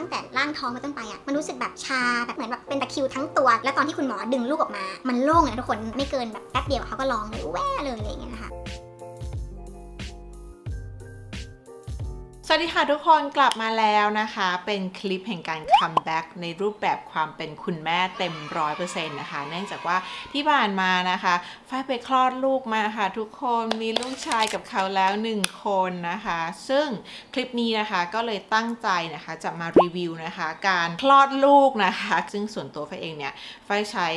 ตั้งแต่ร่างท้องมาต้นไปอะมันรู้สึกแบบชาแบบเหมือนแบบเป็นตะคริวทั้งตัว แล้วตอนที่คุณหมอดึงลูกออกมา มันโล่งเลยนะทุกคนไม่เกินแบบแป๊บเดียวเขาก็ร้องเลยแว่เลยอะไรอย่างเงี้ยนะคะ สวัสดีค่ะทุกคนกลับมาแล้วนะคะ เป็นคลิปแห่งการคัมแบ็กในรูปแบบความเป็นคุณแม่เต็มร้อยเปอร์เซ็นต์นะคะ เนื่องจากว่าที่ผ่านมานะคะฝ้ายไปคลอดลูกมาค่ะ ทุกคนมีลูกชายกับเขาแล้วหนึ่งคนนะคะ ซึ่งคลิปนี้นะคะก็เลยตั้งใจนะคะจะมารีวิวนะคะ การคลอดลูกนะคะ ซึ่งส่วนตัวฝ้ายเองเนี่ยฝ้ายใช้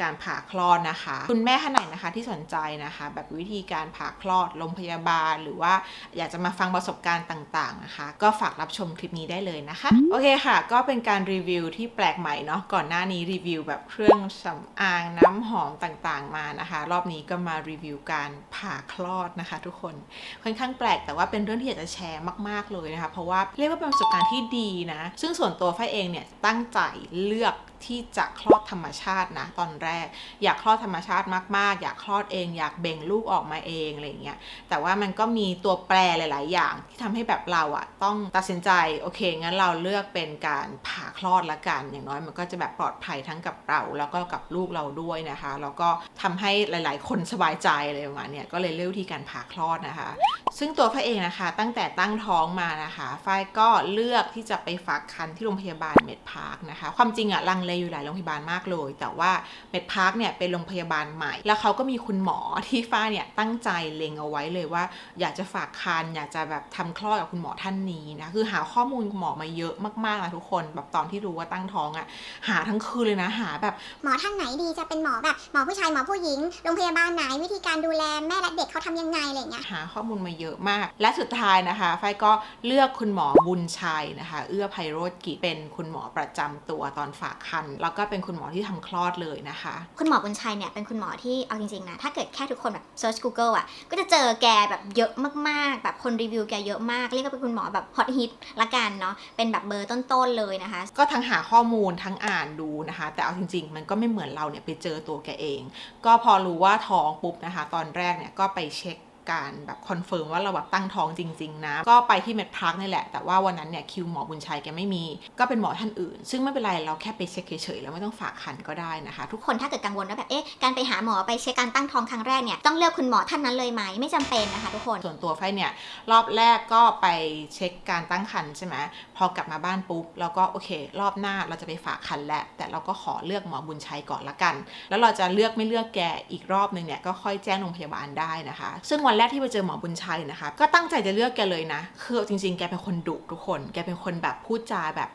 การผ่าคลอดนะคะ คุณแม่ท่านไหนนะคะที่สนใจนะคะ แบบวิธีการผ่าคลอดโรงพยาบาล หรือว่าอยากจะมาฟังประสบการณ์ต่างๆนะคะ ก็ฝากรับชมคลิปนี้ได้เลยนะคะ โอเคค่ะ ก็เป็นการรีวิวที่แปลกใหม่เนาะก่อนหน้านี้รีวิวแบบเครื่องสำอางน้ำหอมต่างๆ มานะคะ รอบนี้ก็มารีวิวการผ่าคลอดนะคะ ทุกคนค่อนข้างแปลกแต่ว่าเป็นเรื่องที่อยากจะแชร์มาก ๆเลยนะคะ เพราะว่าเรียกว่าเป็นประสบการณ์ที่ดีนะ ซึ่งส่วนตัวฝ้ายเองเนี่ยตั้งใจเลือก ที่จะคลอดธรรมชาตินะตอนแรก อยากคลอดธรรมชาติมากๆ อยากคลอดเอง อยากเบ่งลูกออกมาเองอะไรเงี้ยแต่ว่ามันก็มีตัวแปรหลาย ๆ อย่างที่ทำให้แบบเราอะต้องตัดสินใจโอเคงั้นเราเลือกเป็นการผ่าคลอดละกัน อย่างน้อยมันก็จะแบบปลอดภัยทั้งกับเราแล้วก็กับลูกเราด้วยนะคะ แล้วก็ทำให้หลาย ๆ คนสบายใจอะไรประมาณเนี้ยก็เลยเลือกวิธีการผ่าคลอดนะคะ ซึ่งตัวฝ้ายเองนะคะ ตั้งแต่ตั้งท้องมานะคะฝ้ายก็เลือกที่จะไปฝากคันที่โรงพยาบาลเมดพาร์คนะคะ ความจริงอะลังเลอยู่หลายโรงพยาบาลมากเลย แต่ว่าเมดพาร์คเนี่ยเป็นโรงพยาบาลใหม่ แล้วเขาก็มีคุณหมอที่ฝ้ายเนี่ยตั้งใจเล็งเอาไว้เลยว่า อยากจะฝากคันอยากจะแบบทำคลอดกับคุณหมอท่านนี้นะคือหาข้อมูลคุณหมอมาเยอะมากๆนะทุกคนแบบตอนที่รู้ว่าตั้งท้องอะหาทั้งคืนเลยนะหาแบบหมอท่านไหนดีจะเป็นหมอแบบหมอผู้ชายหมอผู้หญิงโรงพยาบาลไหนวิธีการดูแลแม่และเด็กเขาทำยังไงอะไรอย่างเงี้ยหาข้อมูลมาเยอะมาก และสุดท้ายนะคะฝ้ายก็เลือกคุณหมอบุญชัยนะคะ เอื้อไพโรธกิจเป็นคุณหมอประจำตัวตอนฝากคันแล้วก็เป็นคุณหมอที่ทำคลอดเลยนะคะ คุณหมอบุญชัยเนี่ยเป็นคุณหมอที่เอาจริงๆนะ ถ้าเกิดแค่ทุกคนแบบ search Google อะ ก็จะเจอแกแบบเยอะมากๆ แบบคนรีวิวแกเยอะมาก เรียกว่าเป็นคุณหมอแบบฮอตฮิตละกันเนาะ เป็นแบบเบอร์ต้นๆเลยนะคะ ก็ทั้งหาข้อมูลทั้งอ่านดูนะคะ แต่เอาจริง ๆ มันก็ไม่เหมือนเราเนี่ยไปเจอตัวแกเอง ก็พอรู้ว่าท้องปุ๊บนะคะ ตอนแรกเนี่ยก็ไปเช็ค การแบบคอนเฟิร์มว่าเราแบบตั้งท้องจริง ๆ นะ ก็ไปที่เมดพาร์คนี่แหละ แต่ว่าวันนั้นเนี่ยคิวหมอบุญชัยแกไม่มี ก็เป็นหมอท่านอื่น ซึ่งไม่เป็นไรเราแค่ไปเช็คเฉยๆแล้วไม่ต้องฝากคันก็ได้นะคะ ทุกทุกคนถ้าเกิดกังวลว่าแบบเอ๊ะการไปหาหมอไปเช็คการตั้งท้องครั้งแรกเนี่ยต้องเลือกคุณหมอท่านนั้นเลยไหมไม่จำเป็นนะคะทุกคนส่วนตัวไฟเนี่ยรอบแรกก็ไปเช็คการตั้งครรภ์ใช่ไหมพอกลับมาบ้านปุ๊บแล้วก็โอเค รอบหน้าเราจะไปฝากคันแล้วแต่เราก็ขอเลือกหมอบุญชัยก่อนละกัน แล้วเราจะเลือกไม่เลือกแกอีกรอบนึงเนี่ยก็ค่อยแจ้งโรงพยาบาลได้นะคะ ซึ่งวันแรกที่ไปเจอหมอบุญชัยนะคะ ก็ตั้งใจจะเลือกแกเลยนะ คือจริงๆ แกเป็นคนดุทุกคน แกเป็นคนแบบพูดจาแบบ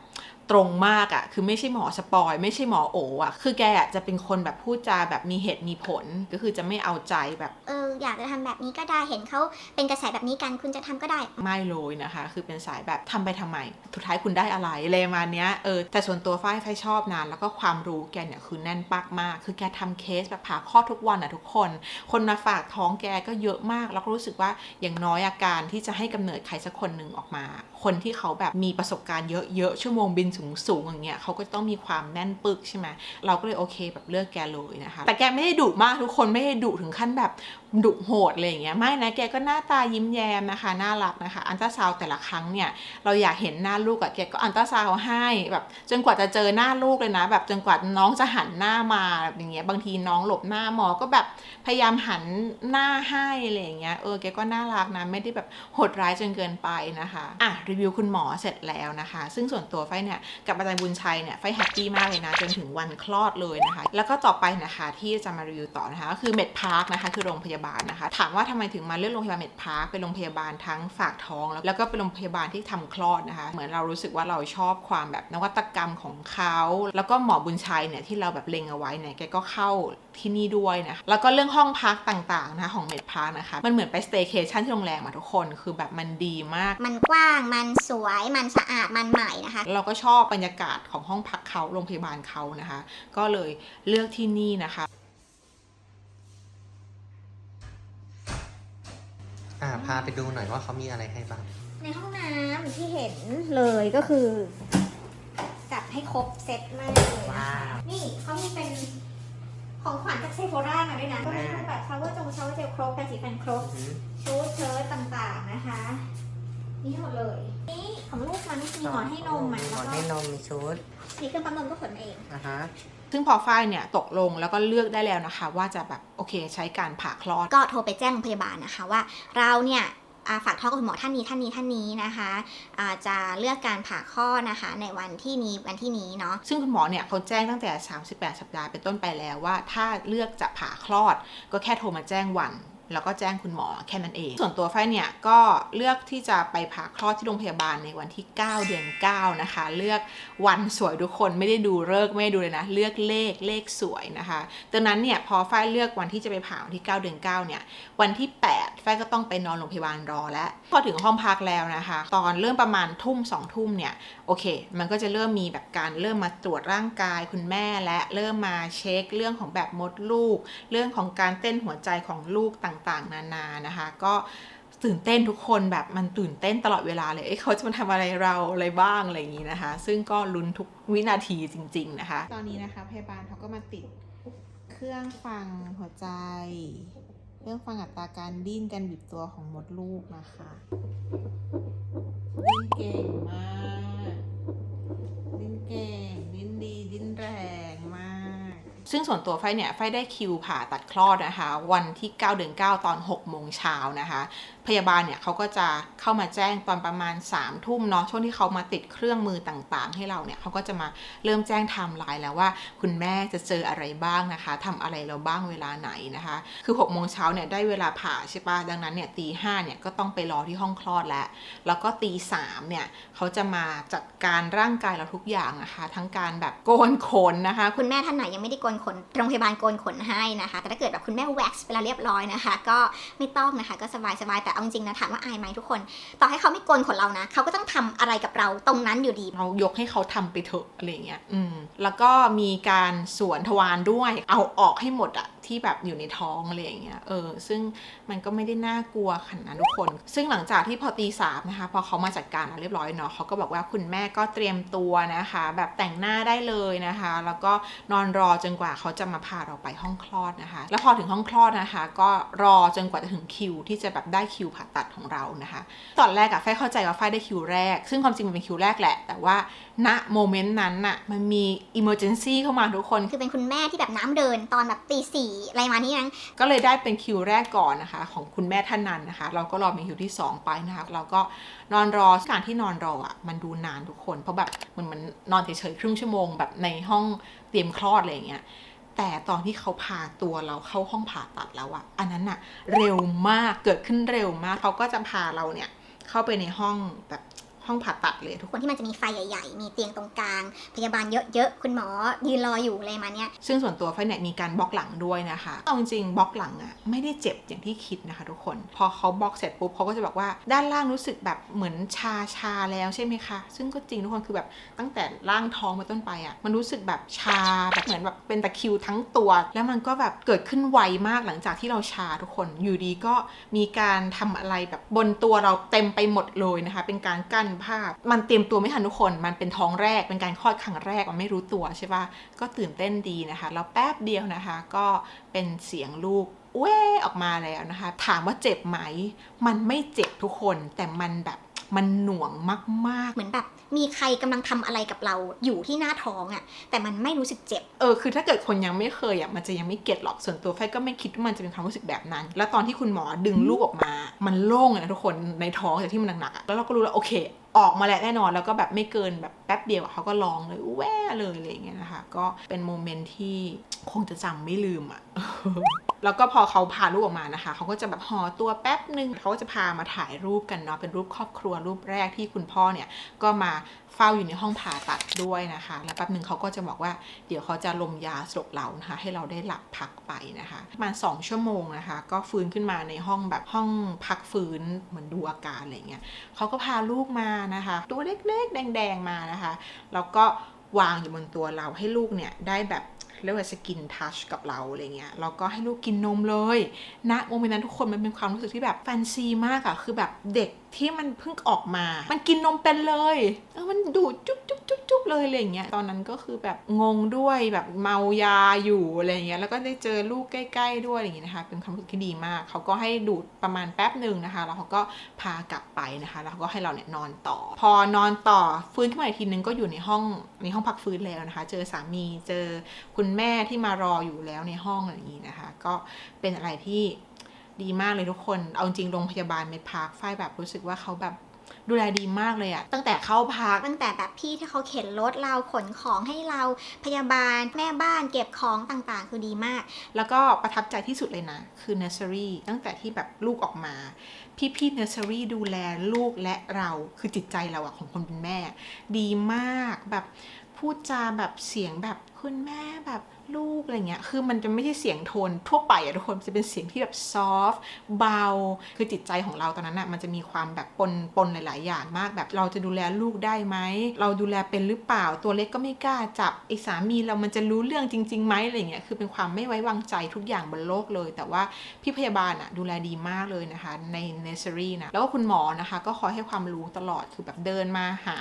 ตรงมากอะ่ะ คือไม่ใช่หมอสปอย ไม่ใช่หมอโออะ่ะ คือแกอะจะเป็นคนแบบพูดจาแบบมีเหตุมีผล ก็คือจะไม่เอาใจแบบเอออยากจะทำแบบนี้ก็ได้เห็นเขาเป็นกระแสแบบนี้กันคุณจะทำก็ได้ ไม่เลยนะคะ คือเป็นสายแบบทำไปทำไมสุดท้ายคุณได้อะไรอะไรประมาณเนี้ยเออแต่ส่วนตัวฝ้ายฝ้ายชอบนะแล้วก็ความรู้แกเนี่ยคือแน่นปักมาก คือแกทำเคสแบบผ่าคลอดทุกวันอะทุกคน คนมาฝากท้องแกก็เยอะมาก แล้วก็รู้สึกว่าอย่างน้อยอาการที่จะให้กำเนิดใครสักคนหนึ่งออกมา คนที่เขาแบบมีประสบการณ์เยอะๆ ชั่วโมงบินสูงๆอย่างเงี้ยเขาก็ต้องมีความแน่นปึกใช่ไหมเราก็เลยโอเคแบบเลือกแกเลยนะคะ แต่แกไม่ได้ดุมากทุกคนไม่ได้ดุถึงขั้นแบบดุโหดอะไรอย่างเงี้ยไม่นะแกก็หน้าตายิ้มแย้มนะคะน่ารักนะคะ อันตราซาวแต่ละครั้งเนี่ยเราอยากเห็นหน้าลูกอะแกก็อันตราซาวให้แบบจนกว่าจะเจอหน้าลูกเลยนะ แบบจนกว่าน้องจะหันหน้ามาแบบอย่างเงี้ยบางทีน้องหลบหน้าหมอก็แบบพยายามหันหน้าให้อะไรอย่างเงี้ยเออแกก็น่ารักนะไม่ได้แบบโหดร้ายจนเกินไปนะคะอะรีีวิวคุณหมอเสร็จแล้วนะคะ ซึ่งส่วนตัวไฟเนี่ยกับอาจารย์บุญชัยเนี่ยไฟแฮปปี้มากเลยนะ จนถึงวันคลอดเลยนะคะ แล้วก็ต่อไปนะคะที่จะมารีวิวต่อนะคะก็คือเมดพาร์คนะคะคือโรงพยาบาลนะคะ ถามว่าทำไมถึงมาเลือกโรงพยาบาลเมดพาร์คเป็นโรงพยาบาลทั้งฝากท้อง แล้วก็เป็นโรงพยาบาลที่ทำคลอดนะคะ เหมือนเรารู้สึกว่าเราชอบความแบบนวัตกรรมของเขาแล้วก็หมอบุญชัยเนี่ยที่เราแบบเล็งเอาไว้เนี่ยแกก็เข้าที่นี่ด้วยนะคะแล้วก็เรื่องห้องพักต่างๆนะคะของเมดพาร์คนะคะมันเหมือนไปสเต y c a t i o n ที่โรงแรมอะทุกคนคือแบบมันดีมากมันกว้างมนสวยมันสะอาดมันใหม่นะคะ เราก็ชอบบรรยากาศของห้องพักเขาโรงพยาบาลเขานะคะ ก็เลยเลือกที่นี่นะคะอ่าพาไปดูหน่อยว่าเขามีอะไรให้บ้าง ในห้องน้ำที่เห็นเลยก็คือ จัดให้ครบเซตมากเลยนะคะว้าวนี่เขามีเป็นของขวัญจากเซโฟรามาด้วยนะ ก็มีทั้งแบบชาวเวอร์จงชาวเวอร์เจลครบแปรงสีฟันครบ ชุดเชิ้ตต่างๆนะคะ นี่หมดเลย นี่ของลูกมันมีหมอนให้นมอะหมแล้วอนก็ให้นมมีชุดนี่เครื่องปั๊มนมก็ขนมาเองอะฮะซึ่งพอฝ้ายเนี่ยตกลงแล้วก็เลือกได้แล้วนะคะ ว่าจะแบบโอเคใช้การผ่าคลอด ก็โทรไปแจ้งโรงพยาบาลนะคะว่าเราเนี่ยอ่าฝากท้องกับคุณหมอท่านนี้ท่านนี้ท่านนี้นะคะอ่าจะเลือกการผ่าคลอดนะคะในวันที่นี้วันที่นี้เนาะ ซึ่งคุณหมอเนี่ยเขาแจ้งตั้งแต่ 38 สัปดาห์เป็นต้นไปแล้วว่า ถ้าเลือกจะผ่าคลอด ก็แค่โทรมาแจ้งวัน แล้วก็แจ้งคุณหมอแค่นั้นเอง ส่วนตัวฝ้ายเนี่ยก็เลือกที่จะไปผ่าคลอดที่โรงพยาบาลในวันที่ 9 เดือน 9 นะคะ เลือกวันสวยทุกคนไม่ได้ดูเลิกษ์ไม่ได้ดูเลยนะ เลือกเลขเลขสวยนะคะดังนั้นเนี่ยพอฝ้ายเลือกวันที่จะไปผ่าวันที่ 9 เดือน 9 เนี่ย วันที่8ฝ้ายก็ต้องไปนอนโรงพยาบาลรอแล้ว พอถึงห้องพักแล้วนะคะ ตอนเริ่มประมาณทุ่มสองทุ่มเนี่ย โอเค มันก็จะเริ่มมีแบบการเริ่มมาตรวจร่างกายคุณแม่และเริ่มมาเช็คเรื่องของแบบมดลูก เรื่องของการเต้นหัวใจของลูกต่างๆ นานานะคะ ก็ตื่นเต้นทุกคนแบบมันตื่นเต้นตลอดเวลาเลยเอ้ยเขาจะมาทำอะไรเราอะไรบ้างอะไรอย่างนี้นะคะ ซึ่งก็ลุ้นทุกวินาทีจริง ๆ นะคะ ตอนนี้นะคะพยาบาลเขาก็มาติดเครื่องฟังหัวใจ เครื่องฟังอัตราการดิ้นการบีบตัวของมดลูกนะคะดิ้นเก่งมากดิ้นเก่ง ซึ่งส่วนตัวไฟเนี่ยไฟได้คิวผ่าตัดคลอดนะคะ วันที่ 9 เดือน 9 ตอน 6 โมงเช้านะคะ พยาบาลเนี่ยเขาก็จะเข้ามาแจ้งตอนประมาณ3ทุ่มเนาะช่วงที่เขามาติดเครื่องมือต่างๆ ให้เราเนี่ยเขาก็จะมาเริ่มแจ้งไทม์ไลน์แล้วว่า คุณแม่จะเจออะไรบ้างนะคะทำอะไรเราบ้างเวลาไหนนะคะ คือ6โมงเช้าเนี่ยได้เวลาผ่าใช่ปะดังนั้นเนี่ยตีห้าเนี่ยก็ต้องไปรอที่ห้องคลอดแล้วแล้วก็ตีสามเนี่ยเขาจะมาจัดการร่างกายเราทุกอย่างนะคะ ทั้งการแบบโกนขนนะคะ คุณแม่ท่านไหนยังไม่ได้โกนขนโรงพยาบาลโกนขนให้นะคะ แต่ถ้าเกิดแบบคุณแม่แว็กซ์ไปแล้วเรียบร้อยนะคะ ก็ไม่ต้องนะคะ ก็สบายสบายๆแต่เอาจริงนะถามว่าอายไหมทุกคน ต่อให้เขาไม่โกนขนเรานะเขาก็ต้องทำอะไรกับเราตรงนั้นอยู่ดี เรายกให้เขาทำไปเถอะอะไรเงี้ยอืมแล้วก็มีการสวนทวารด้วย เอาออกให้หมดอะ ที่แบบอยู่ในท้องอะไรอย่างเงี้ยเออซึ่งมันก็ไม่ได้น่ากลัวขนาดนั้นทุกคน ซึ่งหลังจากที่พอตีสามนะคะพอเขามาจัดการเรียบร้อยเนาะเขาก็บอกว่าคุณแม่ก็เตรียมตัวนะคะ แบบแต่งหน้าได้เลยนะคะ แล้วก็นอนรอจนกว่าเขาจะมาพาเราไปห้องคลอดนะคะ แล้วพอถึงห้องคลอดนะคะ ก็รอจนกว่าจะถึงคิว ที่จะแบบได้คิวผ่าตัดของเรานะคะ ตอนแรกอะไฟเข้าใจว่าไฟได้คิวแรก ซึ่งความจริงมันเป็นคิวแรกแหละ แต่ว่าณโมเมนต์นั้นน่ะมันมี emergency เข้ามาทุกคน คือเป็นคุณแม่ที่แบบน้ำเดินตอนแบบตีสี่อะไรมานี่นะก็เลยได้เป็นคิวแรกก่อนนะคะ ของคุณแม่ท่านนั้นนะคะ เราก็รอเป็นคิวที่ 2 ไปนะคะ เราก็นอนรอการที่นอนรออะมันดูนานทุกคน เพราะแบบมันมันนอนเฉยๆครึ่งชั่วโมงแบบในห้องเตรียมคลอดอะไรอย่างเงี้ยแต่ตอนที่เขาพาตัวเราเข้าห้องผ่าตัดแล้วอะอันนั้นอะเร็วมากเกิดขึ้นเร็วมากเขาก็จะพาเราเนี่ยเข้าไปในห้องแบบ ห้องผ่าตัดเลย ทุกคนที่มันจะมีไฟใหญ่ ๆ มีเตียงตรงกลาง พยาบาลเยอะๆ คุณหมอยืนรออยู่อะไรมาเนี้ย ซึ่งส่วนตัวไฟเนี่ยมีการบล็อกหลังด้วยนะคะเอาจริงบล็อกหลังอะไม่ได้เจ็บอย่างที่คิดนะคะ ทุกคน พอเขาบล็อกเสร็จปุ๊บเขาก็จะบอกว่าด้านล่างรู้สึกแบบเหมือนชาชาแล้วใช่ไหมคะ ซึ่งก็จริงทุกคนคือแบบตั้งแต่ล่างท้องมาต้นไปอะมันรู้สึกแบบชาแบบเหมือนแบบเป็นตะคิวทั้งตัว แล้วมันก็แบบเกิดขึ้นไวมากหลังจากที่เราชาทุกคนอยู่ดีก็มีการทำอะไรแบบบนตัวเราเต็มไปหมดเลยนะคะ เป็นการกั้นผ้ามันเตรียมตัวไม่ทันทุกคน มันเป็นท้องแรกเป็นการคลอดครั้งแรกมันไม่รู้ตัวใช่ปะก็ตื่นเต้นดีนะคะ แล้วแป๊บเดียวนะคะ ก็เป็นเสียงลูกเว้ออกมาแล้วนะคะ ถามว่าเจ็บไหม มันไม่เจ็บทุกคนแต่มันแบบมันหน่วงมากเหมือนแบบ มีใครกำลังทำอะไรกับเราอยู่ที่หน้าท้องอะ่ะ แต่มันไม่รู้สึกเจ็บๆเออ คือถ้าเกิดคนยังไม่เคยอะ มันจะยังไม่เก็ตหรอก ส่วนตัวไฟก็ไม่คิดว่ามันจะเป็นความรู้สึกแบบนั้น แล้วตอนที่คุณหมอดึงลูกออกมา มันโล่งเลยนะทุกคน ในท้องจากที่มันหนักๆอะแล้วเราก็รู้แล้วโอเค ออกมาแล้วแน่นอนแล้วก็แบบไม่เกินแบบแป๊บเดียวเขาก็ร้องเลยแว่เลยอะไรอย่างเงี้ยนะคะ ก็เป็นโมเมนต์ที่คงจะจำไม่ลืมอะแล้วก็พอเขาพาลูกออกมานะคะ เขาก็จะแบบห่อตัวแป๊บหนึ่งเขาก็จะพามาถ่ายรูปกันเนาะ เป็นรูปครอบครัวรูปแรกที่คุณพ่อเนี่ย ก็มาเฝ้าอยู่ในห้องผ่าตัดด้วยนะคะ แล้วแป๊บหนึ่งเขาก็จะบอกว่า เดี๋ยวเขาจะลมยาสลบเรานะคะ ให้เราได้หลับพักไปนะคะประมาณ2ชั่วโมงนะคะ ก็ฟื้นขึ้นมาในห้องแบบห้องพักฟื้นเหมือนดูอาการอะไรเงี้ยเขาก็พาลูกมานะคะ ตัวเล็กๆ แดง ๆมานะคะแล้วก็วางอยู่บนตัวเราให้ลูกเนี่ยได้แบบเรียกว่าสกินทัชกับเราอะไรเงี้ยแล้วก็ให้ลูกกินนมเลยณโมเมนต์นั้นทุกคนมันเป็นความรู้สึกที่แบบแฟนซีมากอะคือแบบเด็กที่มันเพิ่งออกมา มันกินนมเป็นเลย เออ มันดูดจุ๊บจุ๊บจุ๊บจุ๊บเลยอะไรเงี้ย ตอนนั้นก็คือแบบงงด้วยแบบเมายาอยู่อะไรเงี้ย แล้วก็ได้เจอลูกใกล้ ๆ ด้วยอะไรอย่างเงี้ยนะคะ เป็นความรู้สึกที่ดีมาก เขาก็ให้ดูดประมาณแป๊บหนึ่งนะคะ แล้วเขาก็พากลับไปนะคะ แล้วก็ให้เราเนี่ยนอนต่อ พอนอนต่อฟื้นขึ้นมาอีกทีนึงก็อยู่ในห้องในห้องพักฟื้นแล้วนะคะ เจอสามี เจอคุณแม่ที่มารออยู่แล้วในห้องอะไรอย่างงี้นะคะ ก็เป็นอะไรที่ ดีมากเลยทุกคน เอาจริงโรงพยาบาลเมดพาร์คฝ้ายแบบรู้สึกว่าเขาแบบดูแลดีมากเลยอะตั้งแต่เข้าพักตั้งแต่แบบพี่ที่เขาเข็นรถเราขนของให้เราพยาบาลแม่บ้านเก็บของต่างๆ คือดีมาก แล้วก็ประทับใจที่สุดเลยนะ คือ nursery ตั้งแต่ที่แบบลูกออกมา พี่ๆ nursery ดูแลลูกและเราคือจิตใจเราอะของคนเป็นแม่ ดีมากแบบพูดจาแบบเสียงแบบคุณแม่แบบ ลูกอะไรเงี้ย คือมันจะไม่ใช่เสียงโทนทั่วไปอะทุกคน จะเป็นเสียงที่แบบซอฟเบา คือจิตใจของเราตอนนั้นอะมันจะมีความแบบปนปนหลาย ๆ อย่างมาก แบบเราจะดูแลลูกได้ไหม เราดูแลเป็นหรือเปล่า ตัวเล็กก็ไม่กล้าจับ ไอ้สามีเรามันจะรู้เรื่องจริงๆไหมอะไรเงี้ย คือเป็นความไม่ไว้วางใจทุกอย่างบนโลกเลย แต่ว่าพี่พยาบาลอะดูแลดีมากเลยนะคะ ในเนสซอรี่นะ แล้วก็คุณหมอนะคะก็คอยให้ความรู้ตลอด คือแบบเดินมาหา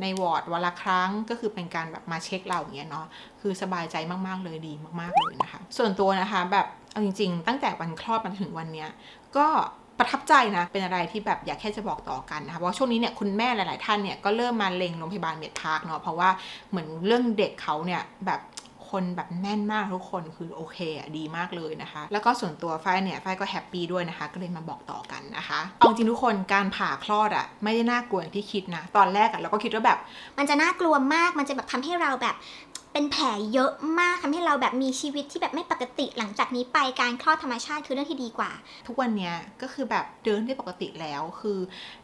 ในวอร์ดวันละครั้ง ก็คือเป็นการแบบมาเช็คเราอย่างเงี้ยเนาะ คือสบายใจมาก ๆเลยดีมากๆเลยนะคะ ส่วนตัวนะคะแบบเอาจริง ๆ ตั้งแต่วันคลอดมาถึงวันเนี้ยก็ประทับใจนะ เป็นอะไรที่แบบอยากแค่จะบอกต่อกันนะคะเพราะช่วงนี้เนี่ยคุณแม่หลาย ๆ ท่านเนี่ยก็เริ่มมาเล็งโรงพยาบาลเมดพาร์คเนาะเพราะว่าเหมือนเรื่องเด็กเขาเนี่ยแบบคนแบบแน่นมากทุกคนคือโอเคอะดีมากเลยนะคะ แล้วก็ส่วนตัวฝ้ายเนี่ยฝ้ายก็แฮปปี้ด้วยนะคะ ก็เลยมาบอกต่อกันนะคะเอาจริงทุกคนการผ่าคลอดอะไม่ได้น่ากลัวอย่างที่คิดนะ ตอนแรกอะเราก็คิดว่าแบบ มันจะน่ากลัวมากมันจะแบบทำให้เราแบบ เป็นแผลเยอะมากทำให้เราแบบมีชีวิตที่แบบไม่ปกติหลังจากนี้ไปการคลอดธรรมชาติคือเรื่องที่ดีกว่า ทุกวันเนี้ยก็คือแบบเดินได้ปกติแล้วคือ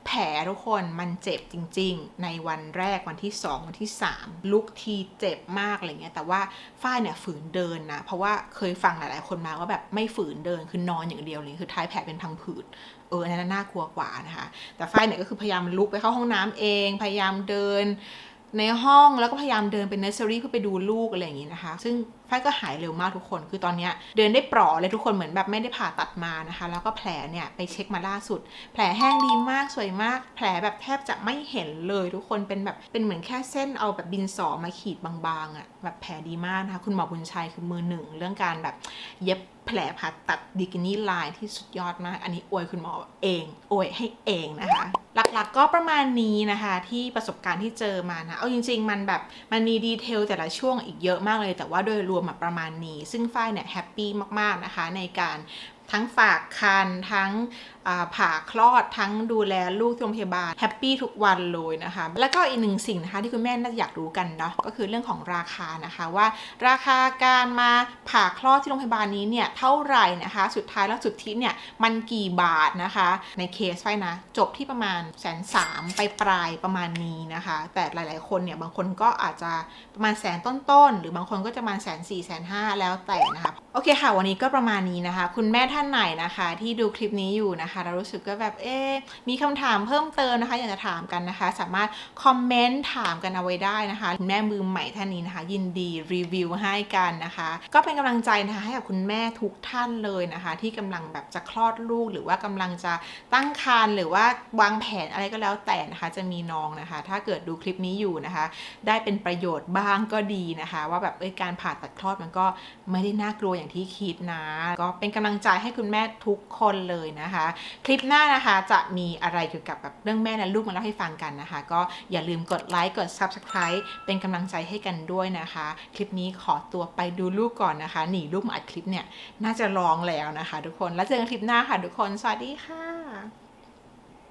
แผลทุกคนมันเจ็บจริง ๆ ในวันแรกวันที่ 2 วันที่ 3 ลุกทีเจ็บมากอะไรเงี้ยแต่ว่าฝ้ายเนี่ยฝืนเดินนะเพราะว่าเคยฟังหลายๆคนมาว่าแบบไม่ฝืนเดินคือนอนอย่างเดียวเลยคือท้ายแผลเป็นพังผืดเออนนั้นน่ากลัวกว่านะคะแต่ฝ้ายเนี่ยก็คือพยายามลุกไปเข้าห้องน้ำเอง พยายามเดิน ในห้องแล้วก็พยายามเดินเป็นเนสเซอรี่เพื่อไปดูลูกอะไรอย่างงี้นะคะ ซึ่ง ฝ้ายก็หายเร็วมากทุกคน คือตอนนี้เดินได้ปลอเลยทุกคนเหมือนแบบไม่ได้ผ่าตัดมานะคะ แล้วก็แผลเนี่ยไปเช็คมาล่าสุด แผลแห้งดีมากสวยมาก แผลแบบแทบจะไม่เห็นเลยทุกคนเป็นแบบเป็นเหมือนแค่เส้นเอาแบบดินสอมาขีดบางๆอะ่ะแบบแผลดีมากนะคะคุณหมอบุญชัยคือมือหนึ่งเรื่องการแบบเย็บแผลผ่าตัดดิกินี่ไลน์ที่สุดยอดมาก อันนี้อวยคุณหมอเองอวยให้เองนะคะ หลักๆก็ประมาณนี้นะคะที่ประสบการณ์ที่เจอมานะเอาจริง ๆ มันแบบมันมีดีเทลแต่ละช่วงอีกเยอะมากเลยแต่ว่าโดยรวมวมประมาณนี้ ซึ่งฝ้ายเนี่ยแฮปปี้มากๆนะคะในการทั้งฝากคันทั้ง ผ่าคลอดทั้งดูแลลูกที่โรงพยาบาลแฮปปี้ทุกวันเลยนะคะ แล้วก็อีกหนึ่งสิ่งนะคะที่คุณแม่น่าจะอยากรู้กันเนาะก็คือเรื่องของราคานะคะว่า ราคาการมาผ่าคลอดที่โรงพยาบาลนี้เนี่ยเท่าไหร่นะคะ สุดท้ายแล้วสุดที่เนี่ยมันกี่บาทนะคะ ในเคสไฟนะ จบที่ประมาณแสนสามไปปลายประมาณนี้นะคะ แต่หลายๆคนเนี่ยบางคนก็อาจจะประมาณแสนต้นๆหรือบางคนก็จะมาแสนสี่แสนห้าแล้วแต่นะคะโอเคค่ะวันนี้ก็ประมาณนี้นะคะ คุณแม่ท่านไหนนะคะ ที่ดูคลิปนี้อยู่นะคะเรารู้สึกก็แบบเอ๊มีคำถามเพิ่มเติมนะคะ อยากจะถามกันนะคะ สามารถคอมเมนต์ถามกันเอาไว้ได้นะคะคุณแม่มือใหม่ท่านนี้นะคะ ยินดีรีวิวให้กันนะคะ ก็เป็นกำลังใจนะคะให้กับคุณแม่ทุกท่านเลยนะคะ ที่กำลังแบบจะคลอดลูก หรือว่ากำลังจะตั้งครรภ์หรือว่าวางแผนอะไรก็แล้วแต่นะคะจะมีน้องนะคะ ถ้าเกิดดูคลิปนี้อยู่นะคะ ได้เป็นประโยชน์บ้างก็ดีนะคะ ว่าแบบเอ้ยการผ่าตัดคลอดมันก็ไม่ได้น่ากลัวอย่างที่คิดนะ ก็เป็นกำลังใจให้คุณแม่ทุกคนเลยนะคะคลิปหน้านะคะจะมีอะไรเกี่ยวกับแบบเรื่องแม่และลูกมาเล่าให้ฟังกันนะคะ ก็อย่าลืมกดไลค์กด Subscribe เป็นกำลังใจให้กันด้วยนะคะ คลิปนี้ขอตัวไปดูลูกก่อนนะคะ หนีลูกมาอัดคลิปเนี่ยน่าจะร้องแล้วนะคะ ทุกคนแล้วเจอกันคลิปหน้าค่ะทุกคน สวัสดีค่ะ